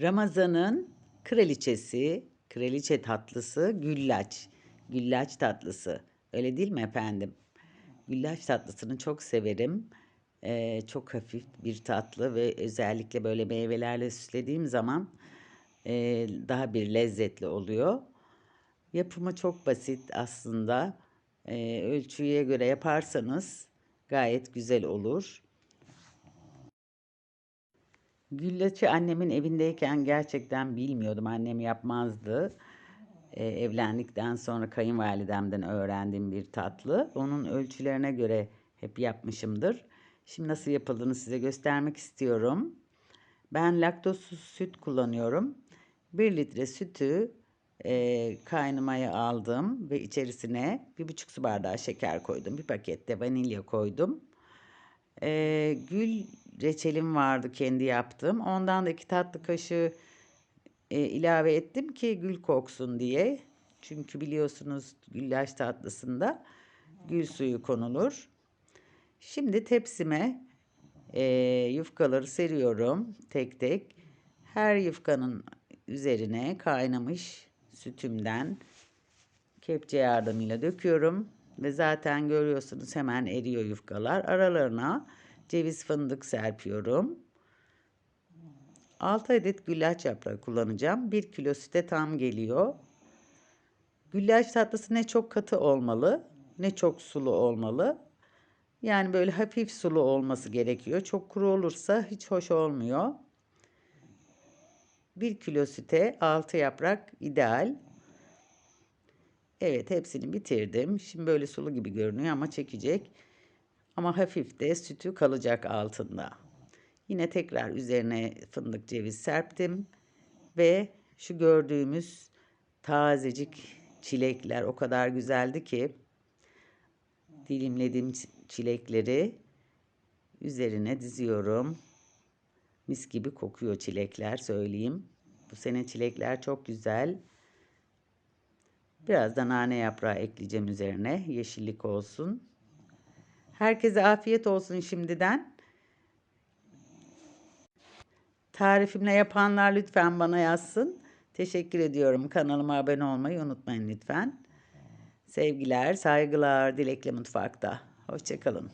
Ramazan'ın kraliçesi, kraliçe tatlısı güllaç. Güllaç tatlısı. Öyle değil mi efendim? Güllaç tatlısını çok severim. Ee, çok hafif bir tatlı ve özellikle böyle meyvelerle süslediğim zaman e, daha bir lezzetli oluyor. Yapımı çok basit aslında. Ee, ölçüye göre yaparsanız gayet güzel olur. Güllaçı annemin evindeyken gerçekten bilmiyordum. Annem yapmazdı. Ee, evlendikten sonra kayınvalidemden öğrendiğim bir tatlı. Onun ölçülerine göre hep yapmışımdır. Şimdi nasıl yapıldığını size göstermek istiyorum. Ben laktozsuz süt kullanıyorum. 1 litre sütü e, kaynamaya aldım ve içerisine 1,5 su bardağı şeker koydum. Bir pakette vanilya koydum. E, gül reçelim vardı kendi yaptığım. Ondan da iki tatlı kaşığı e, ilave ettim ki gül koksun diye. Çünkü biliyorsunuz güllaç tatlısında gül suyu konulur. Şimdi tepsime e, yufkaları seriyorum tek tek. Her yufkanın üzerine kaynamış sütümden kepçe yardımıyla döküyorum. Ve zaten görüyorsunuz hemen eriyor yufkalar. Aralarına ceviz fındık serpiyorum. 6 adet güllaç yaprağı kullanacağım. 1 kilo süte tam geliyor. Güllaç tatlısı ne çok katı olmalı ne çok sulu olmalı. Yani böyle hafif sulu olması gerekiyor. Çok kuru olursa hiç hoş olmuyor. 1 kilo süte 6 yaprak ideal. Evet hepsini bitirdim. Şimdi böyle sulu gibi görünüyor ama çekecek. Ama hafif de sütü kalacak altında. Yine tekrar üzerine fındık ceviz serptim. Ve şu gördüğümüz tazecik çilekler o kadar güzeldi ki dilimlediğim çilekleri üzerine diziyorum. Mis gibi kokuyor çilekler söyleyeyim. Bu sene çilekler çok güzel. Biraz da nane yaprağı ekleyeceğim üzerine. Yeşillik olsun. Herkese afiyet olsun şimdiden. Tarifimle yapanlar lütfen bana yazsın. Teşekkür ediyorum. Kanalıma abone olmayı unutmayın lütfen. Sevgiler, saygılar, Dilekle Mutfak'ta. Hoşçakalın.